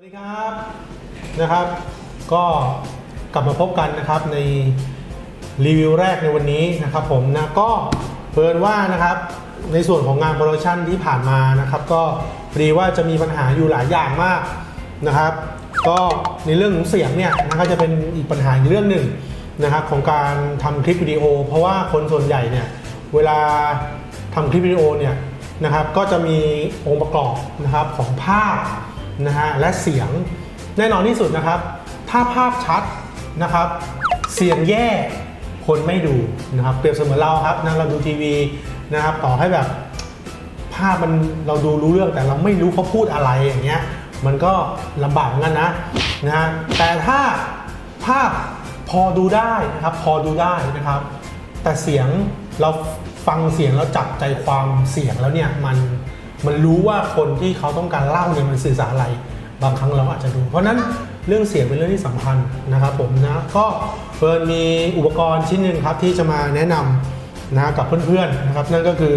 วัสดีครับนะครับ ก็กลับมาพบกันนะครับในรีวิวแรกในวันนี้นะครับผมนะก็เพิ่นว่านะครับในส่วนของงานโปรดักชันที่ผ่านมานะครับ ก็พอดีว่าจะมีปัญหาอยู่หลายอย่างมากนะครับ ก็ในเรื่องของเสียงเนี่ยนะก็จะเป็นอีกปัญหาอีกเรื่องหนึ่งนะครับของการทำคลิปวิดีโอ เพราะว่าคนส่วนใหญ่เนี่ยเวลาทำคลิปวิดีโอเนี่ยนะครับก็จะมีองค์ประกอบนะครับของภาพ นะฮะและเสียงแน่นอนที่สุดนะครับ ถ้าภาพชัดนะครับ เสียงแย่คนไม่ดูนะครับเปรียบเสมือนเราครับนะเราดูทีวีนะครับต่อให้แบบภาพมันเราดูรู้เรื่องแต่เราไม่รู้เขาพูดอะไรอย่างเงี้ยมันก็ลำบากเหมือนกันนะนะฮะแต่ถ้าภาพพอดูได้นะครับพอดูได้นะครับ แต่เสียงเราฟังเสียงแล้วจับใจความเสียงแล้วเนี่ยมัน มันรู้ว่าคนที่เขาต้องการเล่าเนี่ยมันสื่อสารอะไร บางครั้งเราอาจจะดู เพราะนั้นเรื่องเสียงเป็นเรื่องที่สำคัญนะครับผมนะก็เฟิร์นมีอุปกรณ์ชิ้นหนึ่งครับที่จะมาแนะนำนะกับเพื่อนๆนะครับ นั่นก็คือ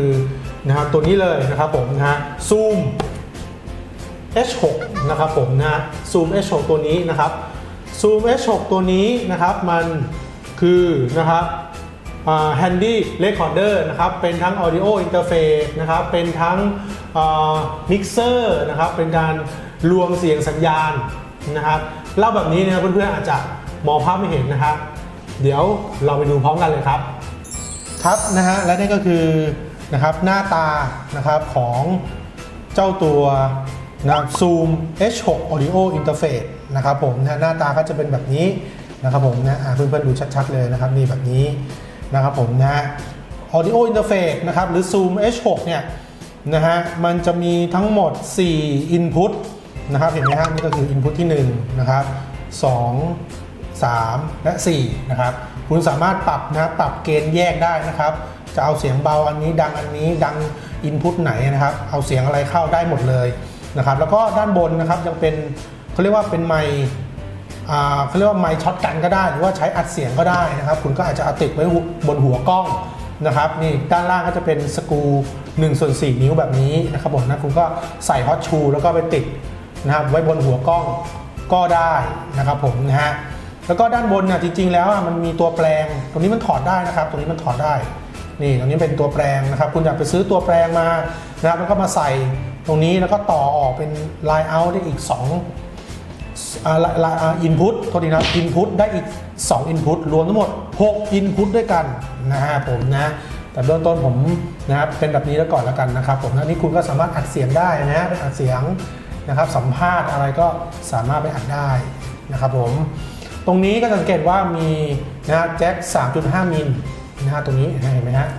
นะครับตัวนี้เลยนะครับผมนะซูม H6 นะครับผมนะ Zoom H6 ตัวนี้นะครับ Zoom H6 ตัวนี้นะครับมันคือนะครับ Handy Recorder นะครับ เป็นทั้ง Audio Interface นะครับ เป็นทั้งอ่า Mixer นะครับ เป็นการรวมเสียงสัญญาณนะครับ เล่าแบบนี้นะครับเพื่อนๆอาจจะมองภาพไม่เห็นนะครับ เดี๋ยวเราไปดูพร้อมกันเลยครับ ครับนะฮะ และนี่ก็คือนะครับหน้าตานะครับของเจ้าตัวนะครับ Zoom H6 Audio Interface นะครับผมนะหน้าตาก็จะเป็นแบบนี้นะครับผมนะอะเพื่อนๆดูชัดๆเลยนะครับนี่แบบนี้ นะครับผมนะฮะ Audio Interface นะครับหรือ Zoom H6 เนี่ยนะฮะมันจะมีทั้งหมด 4 Input นะครับเห็นไหมฮะนี่ก็คือ Input ที่1นะครับ2 3 และ 4 นะครับ คุณสามารถปรับนะปรับเกณฑ์แยกได้นะครับ จะเอาเสียงเบาอันนี้ดังอันนี้ดังอินพุตไหนนะครับ เอาเสียงอะไรเข้าได้หมดเลยนะครับ แล้วก็ด้านบนนะครับยังเป็นเขาเรียกว่าเป็นไมค์ เขาเรียกว่าไมค์ช็อตกันก็ได้ หรือว่าใช้อัดเสียงก็ได้นะครับ คุณก็อาจจะเอาติดไว้บนหัวกล้องนะครับนี่ด้านล่างก็จะเป็นสกรู1ส่วน4นิ้วแบบนี้นะครับผมนะคุณก็ใส่ฮอตชูแล้วก็ไปติดนะครับไว้บนหัวกล้องก็ได้นะครับผมนะฮะแล้วก็ด้านบนเนี่ยจริง ๆ แล้วอะมันมีตัวแปลง ตรงนี้มันถอดได้นะครับ ตรงนี้มันถอดได้นี่ตรงนี้เป็นตัวแปลงนะครับ คุณอยากไปซื้อตัวแปลงมานะครับแล้วก็มาใส่ตรงนี้แล้วก็ต่อออกเป็น line out ได้อีก2อ่าลาย อินพุตโทษทีนะอินพุตได้อีก 2 input รวมทั้งหมด 6 input ด้วยกันนะฮะผมนะ แต่เบื้องต้นผมนะครับเป็นแบบนี้แล้วก่อนแล้วกันนะครับผมนะนี่คุณก็สามารถอัดเสียงได้นะอัดเสียงนะครับสัมภาษณ์อะไรก็สามารถไปอัดได้นะครับผมตรงนี้ก็สังเกตว่ามีนะฮะแจ็ค 3.5 มิลนะฮะตรงนี้เห็นไหมฮะ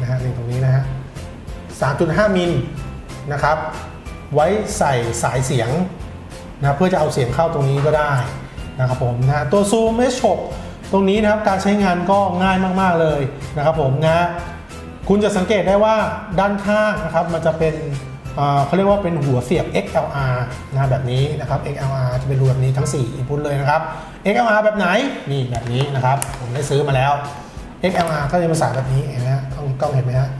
นะฮะนี่ตรงนี้นะฮะ 3.5 มิลนะครับไว้ใส่สายเสียง นะเพื่อจะเอาเสียงเข้าตรงนี้ก็ได้นะครับผมนะตัว Zoom H6 ตรงนี้นะครับการใช้งานก็ง่ายมากๆเลยนะครับผมนะคุณจะสังเกตได้ว่าด้านข้างนะครับมันจะเป็นเขาเรียกว่าเป็นหัวเสียบ XLR นะแบบนี้นะครับ XLR จะเป็นรูแบบนี้ทั้ง 4 input เลยนะครับ XLR แบบไหนนี่แบบนี้นะครับ ผมได้ซื้อมาแล้ว XLR ก็จะเป็นสายแบบนี้เห็นไหมฮะกล้องกล้องเห็นไหมฮะ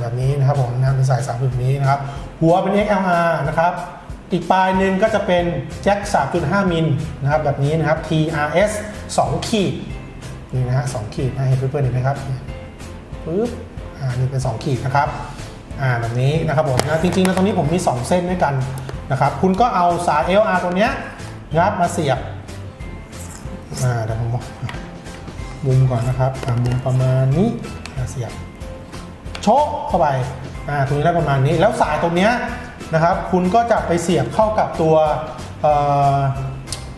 แบบนี้นะครับผมนะเป็นสายสามแบบนี้นะครับ หัวเป็น XLR นะครับ อีกปลายหนึ่งก็จะเป็นแจ็ค 3.5 มิลนะครับแบบนี้นะครับ TRS 2 ขีดนี่นะฮะ2ขีดนะเห็นเพื่อนๆเห็นไหมครับปึ๊บอ่านี่เป็น 2 ขีดนะครับอ่าแบบนี้นะครับผมนะจริงๆแล้วตรงนี้ผมมี 2 เส้นด้วยกันนะครับคุณก็เอาสาย LR ตัวเนี้ยนะครับมาเสียบอ่าเดี๋ยวผมมุมก่อนนะครับอ่ามุมประมาณนี้เสียบโชกเข้าไปอ่าตรงนี้ได้ประมาณนี้ แล้วสายตรงเนี้ย นะครับ คุณก็จะไปเสียบเข้ากับตัว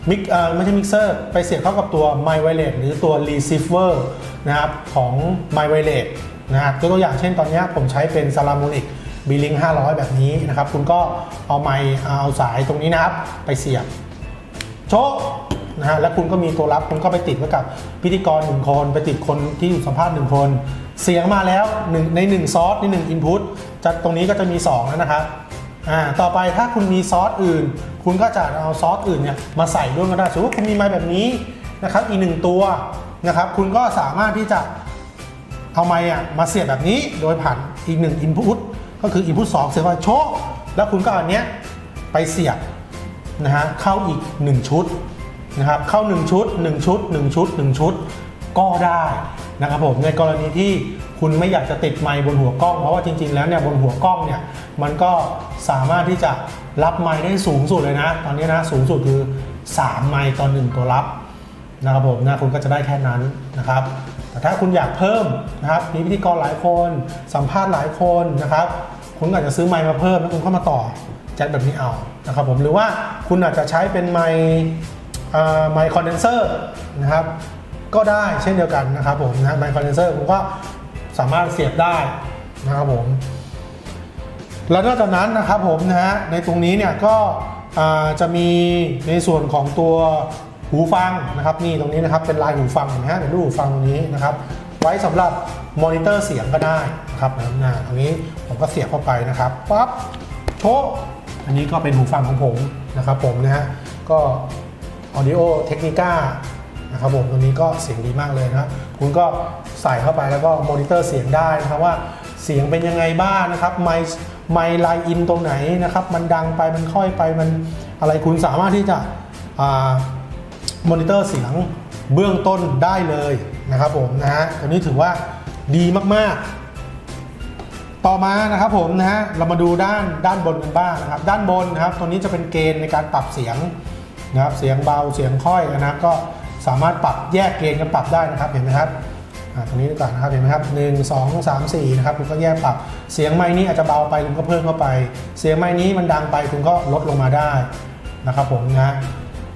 มิกไม่ใช่มิกเซอร์ไปเสียบเข้ากับตัว My w i r e l e s หรือตัว Receiver นะครับของ My w i r e l e s นะครับตัวอย่างเช่นตอนนี้ผมใช้เป็น Salamonic b l i n k 500 แบบนี้นะครับ คุณก็เอาไมเอาสายตรงนี้นะครับ ไปเสียบ โชะนะฮะแล้วคุณก็มีตัวรับคุณก็ไปติดไว้กับพิธีกรหนึ่งคนไปติดคนที่อยู่สัมภาษณ์หนึ่งคน เสียงมาแล้วหนึ่งใน1ซอสใน1 input จะตรงนี้ก็จะมี2แล้วนะครับ อ่าต่อไปถ้าคุณมีซอสอื่น คุณก็จะเอาซอสอื่นเนี่ยมาใส่ด้วยก็ได้สมมติว่าคุณมีไม้แบบนี้นะครับอีกหนึ่งตัวนะครับคุณก็สามารถที่จะเอาไมค์อะมาเสียบแบบนี้โดยผ่านอีกหนึ่ง input ก็คือ input 2เสียบมาโชะแล้วคุณก็เอาอันเนี้ยไปเสียบนะฮะเข้าอีก 1 ชุดนะครับเข้า 1 ชุด 1 ชุด 1 ชุด 1 ชุด ก็ได้นะครับผมในกรณีที่ คุณไม่อยากจะติดไมค์บนหัวกล้อง เพราะว่าจริง ๆ แล้วเนี่ยบนหัวกล้องเนี่ยมันก็สามารถที่จะรับไมค์ได้สูงสุดเลยนะ ตอนนี้นะสูงสุดคือ 3 ไมค์ต่อ1ตัวรับนะครับผมนะคุณก็จะได้แค่นั้นนะครับ แต่ถ้าคุณอยากเพิ่มนะครับมีพิธีกรหลายคนสัมภาษณ์หลายคนนะครับ คุณอาจจะซื้อไมค์มาเพิ่มแล้วคุณเข้ามาต่อแจ็คแบบนี้เอานะครับผมหรือว่าคุณอาจจะใช้เป็นไมค์เอ่อไมค์คอนเดนเซอร์นะครับก็ได้เช่นเดียวกันนะครับผมนะไมค์คอนเดนเซอร์ผมก็ สามารถเสียบได้นะครับผม แล้วนอกจากนั้นนะครับผมนะฮะในตรงนี้เนี่ยก็จะมีในส่วนของตัวหูฟังนะครับนี่ตรงนี้นะครับเป็นลายหูฟังเห็นไหมฮะเป็นรูปหูฟังตรงนี้นะครับ ไว้สำหรับมอนิเตอร์เสียงก็ได้นะครับนะตรงนี้ผมก็เสียบเข้าไปนะครับปั๊บโชอันนี้ก็เป็นหูฟังของผมนะครับผมนะฮะก็ Audio Technica นะครับผมตัวนี้ก็เสียงดีมากเลยนะคุณก็ ใส่เข้าไปแล้วก็มอนิเตอร์เสียงได้นะครับว่าเสียงเป็นยังไงบ้างนะครับไมไมไลน์อินตรงไหนนะครับ มันดังไปมันค่อยไปมันอะไรคุณสามารถที่จะมอนิเตอร์เสียงเบื้องต้นได้เลยนะครับผมนะฮะตัวนี้ถือว่าดีมากๆ ต่อมานะครับผมนะฮะเรามาดูด้านด้านบนกันบ้างนะครับ ด้านบนนะครับ ตัวนี้จะเป็นเกณฑ์ในการปรับเสียงนะครับ เสียงเบาเสียงค่อยนะครับก็สามารถปรับแยกเกณฑ์กันปรับได้นะครับเห็นไหมครับ ตรงนี้ดีกว่อนะครับเห็นไหมครับหนึ่งสองสามสี่นะครับคุณก็แยกปรับเสียงไม้นี้อาจจะเบาไปคุณก็เพิ่มเข้าไป เสียงไม้นี้มันดังไปคุณก็ลดลงมาได้นะครับผมนะ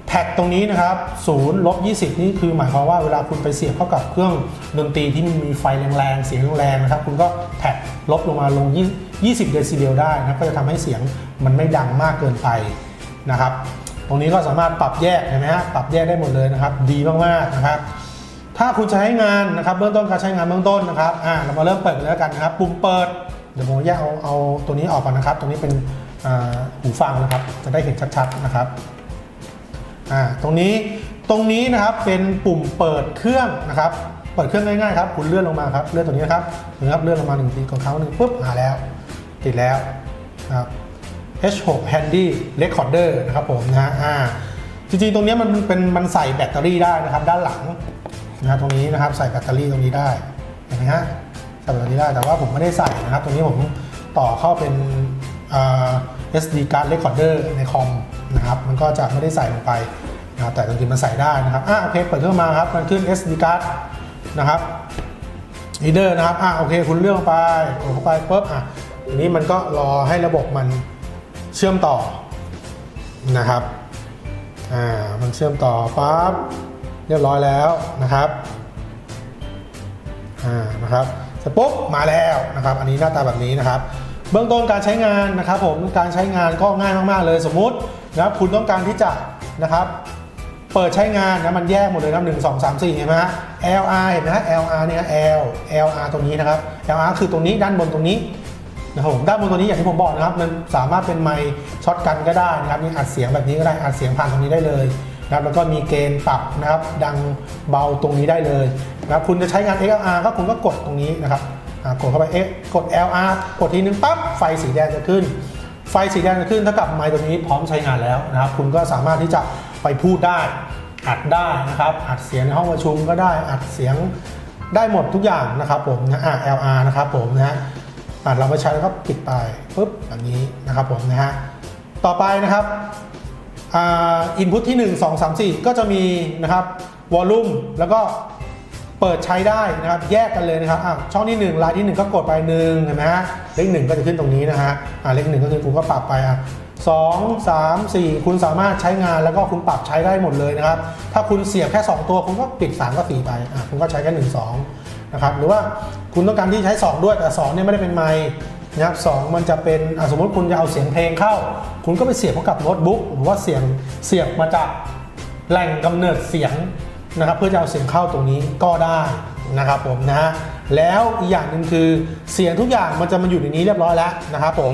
แท็กตรงนี้นะครับศูนย์ลบ20นี่คือหมายความว่าเวลาคุณไปเสียบเข้ากับเครื่องดนตรีที่มีไฟแรงๆเสียงแรงๆนะครับคุณก็แท็กลบลงมาลง 20 เดซิเบลได้นะครับก็จะทำให้เสียงมันไม่ดังมากเกินไปนะครับ ตรงนี้ก็สามารถปรับแยกเห็นไหมฮะปรับแยกได้หมดเลยนะครับ ดีมากๆนะครับ ถ้าคุณใช้งานนะครับเบื้องต้นการใช้งานเบื้องต้นนะครับอ่าเรามาเริ่มเปิดกันแล้วกันนะครับ ปุ่มเปิดเดี๋ยวผมแยกเอาเอาตัวนี้ออกก่อนนะครับตรงนี้เป็นหูฟังนะครับ จะได้เห็นชัดๆนะครับอ่าตรงนี้ตรงนี้นะครับเป็นปุ่มเปิดเครื่องนะครับ เปิดเครื่องง่ายๆครับคุณเลื่อนลงมาครับเลื่อนตัวนี้นะครับนะครับเลื่อนลงมาหนึ่งทีกดครั้งหนึ่งปุ๊บหาแล้ว ติดแล้วนะครับ H6 Handy Recorder นะครับผมนะฮะอ่าจริงๆ ตรงนี้มันเป็นมันใส่แบตเตอรี่ได้นะครับ ด้านหลัง นะรตรงนี้นะครับใส่แบตเตอรี่ตรงนี้ได้เห็นไหมฮะใส่แบตเตอรี่ได้แต่ว่าผมไม่ได้ใส่นะครับ ตรงนี้ผมต่อเข้าเป็นอ่า SD card recorder ในคอมนะครับ มันก็จะไม่ได้ใส่ลงไปนะครับแต่จริงๆมันใส่ได้นะครับอ่าโอเคเปิดขึ้นมาครับมันขึ้น SD card นะครับอีเดอร์นะครับอะโอเคคุณเลือกไปกดเข้าไปปุ๊บอะทีนี้มันก็รอให้ระบบมันเชื่อมต่อนะครับอ่ามันเชื่อมต่อปั๊บ เรียบร้อยแล้วนะครับอ่านะครับเสร็จปุ๊บมาแล้วนะครับ อันนี้หน้าตาแบบนี้นะครับ เบื้องต้นการใช้งานนะครับ ผมการใช้งานก็ง่ายมากๆเลยสมมุตินะครับคุณต้องการที่จะนะครับเปิดใช้งานนะมันแยกหมดเลยนะหนึ่งสองสามสี่เห็นไหมฮะ LR เห็นไหมฮะ LR เนี่ย L LR ตรงนี้นะครับ LR คือตรงนี้ด้านบนตรงนี้นะครับผมด้านบนตรงนี้อย่างที่ผมบอกนะครับ มันสามารถเป็นไมค์ช็อตกันก็ได้นะครับนี่อัดเสียงแบบนี้ก็ได้อัดเสียงผ่านตรงนี้ได้เลย นะครับแล้วก็มีเกณฑ์ปรับนะครับ ดังเบาตรงนี้ได้เลยนะครับคุณจะใช้งาน XLR ก็คุณก็กดตรงนี้นะครับกดเข้าไป X กด LR กดทีนึงปั๊บไฟสีแดงจะขึ้น ไฟสีแดงจะขึ้นเท่ากับไมค์ตัวนี้พร้อมใช้งานแล้วนะครับ คุณก็สามารถที่จะไปพูดได้อัดได้นะครับอัดเสียงในห้องประชุมก็ได้อัดเสียงได้หมดทุกอย่างนะครับผมนะอ่า LR นะครับผมนะฮะอ่าเราไปใช้แล้วก็ปิดไปปุ๊บแบบนี้นะครับผมนะฮะต่อไปนะครับ อินพุตที่ 1 2 3 4 ก็จะมีนะครับวอลลุ่มแล้วก็เปิดใช้ได้นะครับแยกกันเลยนะครับช่องที่ 1 ลายที่ 1 ก็กดไปหนึ่งเห็นไหมฮะเลขหนึ่งก็จะขึ้นตรงนี้นะฮะเลขหนึ่งก็คือคุณก็ปรับไปอะสองสามสี่คุณสามารถใช้งานแล้วก็คุณปรับใช้ได้หมดเลยนะครับ ถ้าคุณเสียบแค่ 2 ตัวคุณก็ปิด3ก็4ไปอะคุณก็ใช้แค่หนึ่งสองนะครับหรือว่าคุณต้องการที่ใช้ 2 ด้วยแต่2เนี่ยไม่ได้เป็นไมค์ นะครับสองมันจะเป็นสมมติคุณจะเอาเสียงเพลงเข้า คุณก็ไปเสียบเข้ากับโน้ตบุ๊กหรือว่าเสียงเสียบมาจากแหล่งกำเนิดเสียงนะครับเพื่อจะเอาเสียงเข้าตรงนี้ก็ได้นะครับผมนะฮะแล้วอีกอย่างหนึ่งคือเสียงทุกอย่างมันจะมาอยู่ในนี้เรียบร้อยแล้วนะครับผม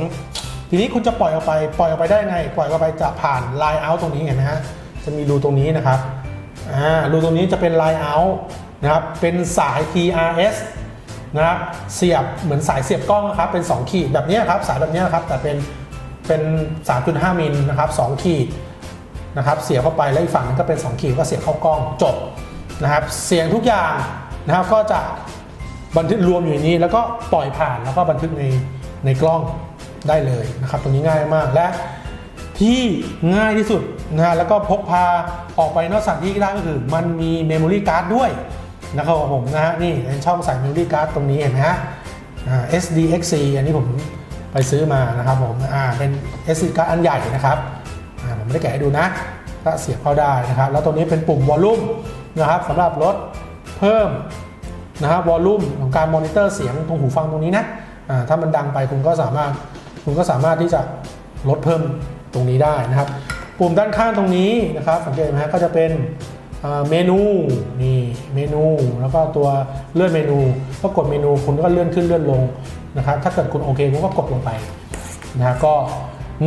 ทีนี้คุณจะปล่อยออกไปปล่อยออกไปได้ไง ปล่อยออกไปจะผ่านไลน์เอาตรงนี้เห็นไหมฮะจะมีรูตรงนี้นะครับอ่ารูตรงนี้จะเป็นไลน์เอานะครับเป็นสาย TRS นะครับเสียบเหมือนสายเสียบกล้องนะครับเป็น 2 ขีดแบบนี้ครับสายแบบนี้ครับแต่เป็นเป็น 3.5มิลนะครับ2ขีดนะครับเสียบเข้าไปแล้วอีกฝั่งนึงก็เป็น 2 ขีดก็เสียบเข้ากล้องจบนะครับ เสียงทุกอย่างนะครับก็จะบันทึกรวมอยู่นนี้ แล้วก็ปล่อยผ่านแล้วก็บันทึกในในกล้องได้เลยนะครับตรงนี้ง่ายมากและที่ง่ายที่สุดนะฮะแล้วก็พกพาออกไปนอกสถานที่ได้ก็คือ มันมีเมมโมรี่การ์ดด้วย นะครับผมนะฮะนี่เป็นช่องใส่เมมโมรี่การ์ดตรงนี้เห็นไหมฮะ SDXC อันนี้ผมไปซื้อมานะครับผมอ่าเป็น SD การ์ดอันใหญ่นะครับอ่าผมไม่ได้แกะให้ดูนะก็เสียบเข้าได้นะครับ แล้วตรงนี้เป็นปุ่มวอลลุ่มนะครับสำหรับลดเพิ่มนะครับวอลลุ่มของการมอนิเตอร์เสียงตรงหูฟังตรงนี้นะอ่าถ้ามันดังไปคุณก็สามารถคุณก็สามารถที่จะลดเพิ่มตรงนี้ได้นะครับ ปุ่มด้านข้างตรงนี้นะครับสังเกตไหมฮะก็จะเป็น เมนูนี่เมนู แล้วก็ตัวเลื่อนเมนูก็กดเมนูคุณก็เลื่อนขึ้นเลื่อนลงนะครับถ้าเกิดคุณโอเคคุณก็กดลงไปนะก็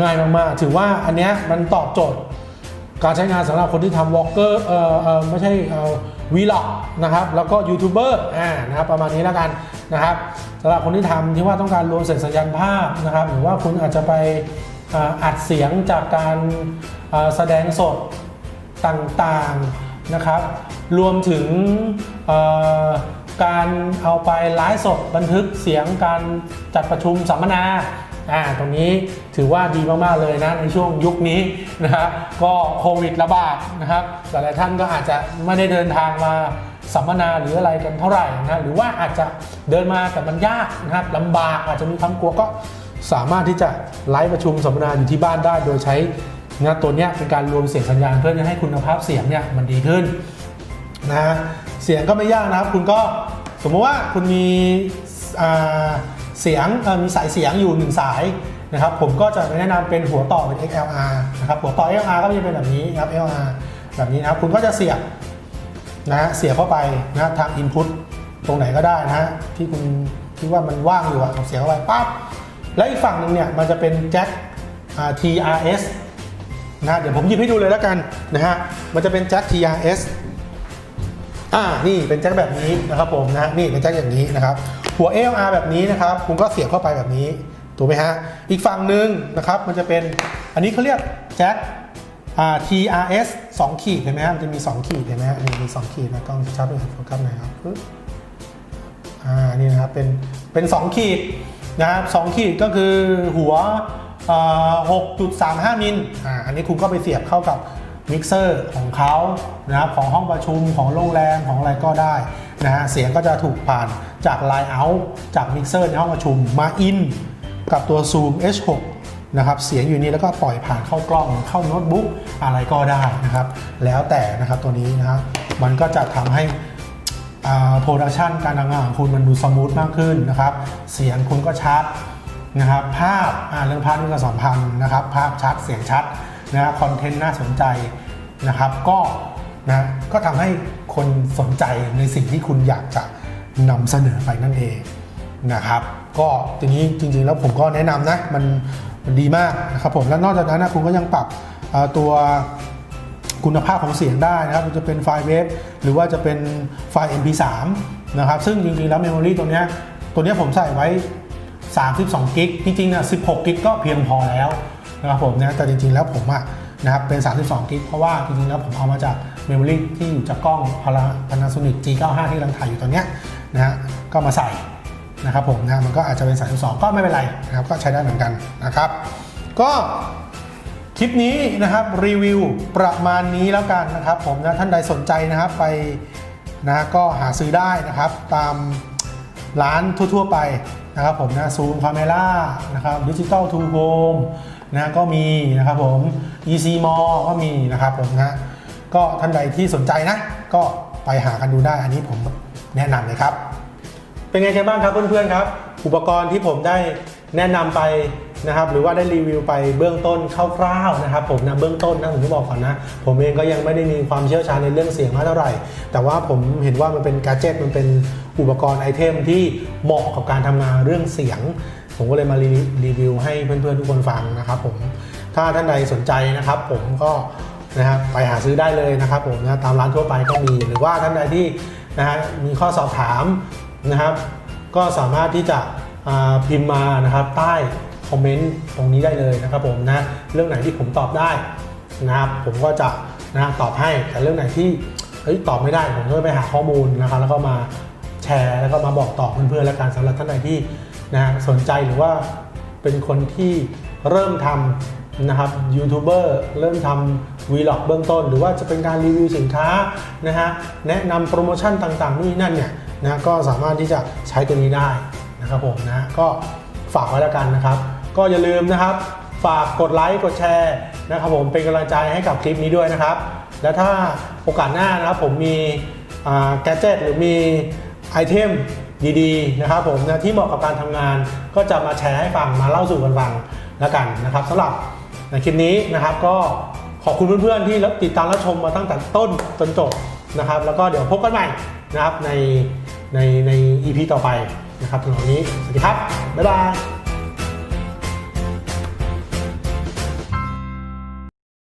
ง่ายมากๆ ถือว่าอันเนี้ยมันตอบโจทย์ การใช้งานสำหรับคนที่ทำวอล์กเกอร์เอ่อเออไม่ใช่เออวีล็อกนะครับแล้วก็ยูทูบเบอร์อ่านะครับประมาณนี้แล้วกันนะครับสำหรับคนที่ทำที่ว่าต้องการรวมเสียงสัญญาณภาพนะครับ หรือว่าคุณอาจจะไปอัดเสียงจากการแสดงสดต่างๆ นะครับ รวมถึงการเอาไปไลฟ์สดบันทึกเสียงการจัดประชุมสัมมนาอ่าตรงนี้ถือว่าดีมาก ๆ เลยนะในช่วงยุคนี้นะครับก็โควิดระบาดนะครับหลายๆท่านก็อาจจะไม่ได้เดินทางมาสัมมนาหรืออะไรกันเท่าไหร่นะหรือว่าอาจจะเดินมาแต่มันยากนะครับลำบากอาจจะมีความกลัวก็สามารถที่จะไลฟ์ประชุมสัมมนาอยู่ที่บ้านได้โดยใช้ นะตัวนี้เป็นการรวมเสียงสัญญาณเพื่อจะให้คุณภาพเสียงเนี่ยมันดีขึ้นนะเสียงก็ไม่ยากนะครับ คุณก็สมมติว่าคุณมีเสียงมีสายเสียงอยู่หนึ่งสายนะครับผมก็จะแนะนำเป็นหัวต่อเป็น XLR นะครับหัวต่อ XLR ก็จะเป็นแบบนี้ครับ XLR แบบนี้นะครับคุณก็จะเสียบนะเสียบเข้าไปนะทาง input ตรงไหนก็ได้นะฮะที่คุณคิดว่ามันว่างอยู่อะเสียบเข้าไปปั๊บแล้วอีกฝั่งหนึ่งเนี่ยมันจะเป็นแจ็คอ่า TRS นะเดี๋ยวผมหยิบให้ดูเลยแล้วกันนะฮะมันจะเป็นแจ็ค TRS อ่านี่เป็นแจ็คแบบนี้นะครับผมนะนี่เป็นแจ็คอย่างนี้นะครับ หัว ALR แบบนี้นะครับคุณก็เสียบเข้าไปแบบนี้ถูกไหมฮะอีกฝั่งหนึ่งนะครับมันจะเป็นอันนี้เขาเรียกแจ็คอ่า TRS 2 ขีดเห็นไหมฮะมันจะมี 2 ขีดเห็นไหมฮะมี2ขีดนะกล้องชัดเลยโฟกัสหน่อยครับอ่านี่นะครับเป็นเป็น 2 ขีดนะครับ2ขีดก็คือหัว 6.35 มิลอ่าอันนี้คุณก็ไปเสียบเข้ากับมิกเซอร์ของเขานะครับของห้องประชุมของโรงแรมของอะไรก็ได้นะฮะเสียงก็จะถูกผ่านจาก Line Out จากมิกเซอร์ในห้องประชุมมาอินกับตัว Zoom H6 นะครับเสียงอยู่นี้แล้วก็ปล่อยผ่านเข้ากล้องเข้าโน้ตบุ๊กอะไรก็ได้นะครับ แล้วแต่นะครับตัวนี้นะครับมันก็จะทำให้โปรดักชันการทำงานของคุณมันดูสมูทมากขึ้นนะครับ เสียงคุณก็ชัด นะครับภาพาเรื่องภาพนี่ก็สัมพันนะครับภาพชัดเสียงชัดนะคอนเทนต์น่าสนใจนะครับก็นะก็ทำให้คนสนใจในสิ่งที่คุณอยากจะนำเสนอไปนั่นเองนะครับก็ทีนี้จริงๆแล้วผมก็แนะนำนะมันมันดีมากนะครับผมและนอกจากนั้นนะคุณก็ยังปรับตัวคุณภาพของเสียงได้นะครับจะเป็นไฟล์เวฟหรือว่าจะเป็นไฟล์ MP3 นะครับซึ่งจริงๆแล้วเมมโมรีตัวเนี้ยตัวเนี้ยผมใส่ไว้ 32 กิก จริงๆนะ16 กิกก็เพียงพอแล้วนะครับผมนะ แต่จริงๆ แล้วผมอะนะครับเป็น 32 กิก เพราะว่าจริงๆ แล้วผมเอามาจากเมมโมรีที่อยู่จากกล้องพารา Panasonic G95 ที่กำลังถ่ายอยู่ตอนเนี้ยนะฮะ ก็มาใส่นะครับผมนะ มันก็อาจจะเป็น 32 ก็ไม่เป็นไรนะครับ ก็ใช้ได้เหมือนกันนะครับ ก็คลิปนี้นะครับรีวิวประมาณนี้แล้วกันนะครับผมนะท่านใดสนใจนะครับไปนะก็หาซื้อได้นะครับตามร้านทั่วๆไป นะครับผมนะซูมคาเมล่านะครับดิจิตอลทูโฮมนะก็มีนะครับผม EC m a l l ก็มีนะครับผมนะก็ท่านใดที่สนใจนะ ก็ไปหากันดูได้อันนี้ผมแนะนำเลยครับ เป็นไงกันบ้างครับเพื่อนๆครับ อุปกรณ์ที่ผมได้แนะนำไปนะครับหรือว่าได้รีวิวไปเบื้องต้นคร่าวๆนะครับผมนะเบื้องต้นนะผมจะบอกก่อนนะ ผมเองก็ยังไม่ได้มีความเชี่ยวชาญในเรื่องเสียงมากเท่าไหร่ แต่ว่าผมเห็นว่ามันเป็นกาเจ็ตมันเป็น อุปกรณ์ไอเทมที่เหมาะกับการทำงานเรื่องเสียง ผมก็เลยมารีรวิวให้เพื่อนๆทุกคนฟังนะครับผมถ้าท่านใดสนใจนะครับ ผมก็นะครับไปหาซื้อได้เลยนะครับผมนะตามร้านทั่วไปก็มีหรือว่าท่านใดที่นะฮะมีข้อสอบถามนะครับ ก็สามารถที่จะพิมพ์มานะครับใต้คคอมเมนต์ตรงนี้ได้เลยนะครับผมนะเรื่องไหนที่ผมตอบได้นะครับผมก็จะนะตอบให้แต่เรื่องไหนที่เฮ้ยตอบไม่ได้ผมก็ไปหาข้อมูลนะครับแล้วก็มา แชร์แล้วก็มาบอกต่อเพื่อนๆแล้วกันสำหรับท่านใดที่นะสนใจหรือว่าเป็นคนที่เริ่มทำนะครับยูทูบเบอร์เริ่มทำวีล็อกเบื้องต้น หรือว่าจะเป็นการรีวิวสินค้านะฮะแนะนำโปรโมชั่นต่างๆนู่นนนั่นเนี่ยนะก็สามารถที่จะใช้ตัวนี้ได้นะครับผมนะก็ฝากไว้แล้วกันนะครับ ก็อย่าลืมนะครับ ฝากกดไลค์กดแชร์นะครับผมเป็นกำลังใจให้กับคลิปนี้ด้วยนะครับ และถ้าโอกาสหน้านะครับผมมีแกจ g e t หรือมี ไอเทมดีๆนะครับผมนะที่เหมาะกับการทำงาน ก็จะมาแชร์ให้ฟังมาเล่าสู่กันฟังแล้วกันนะครับสำหรับในคลิปนี้นะครับก็ขอบคุณเพื่อนๆที่ติดตามและชมมาตั้งแต่ต้นจนจบนะครับ แล้วก็เดี๋ยวพบกันใหม่นะครับในในใน EP ต่อไปนะครับสำหรับวันนี้ สวัสดีครับ บ๊ายบาย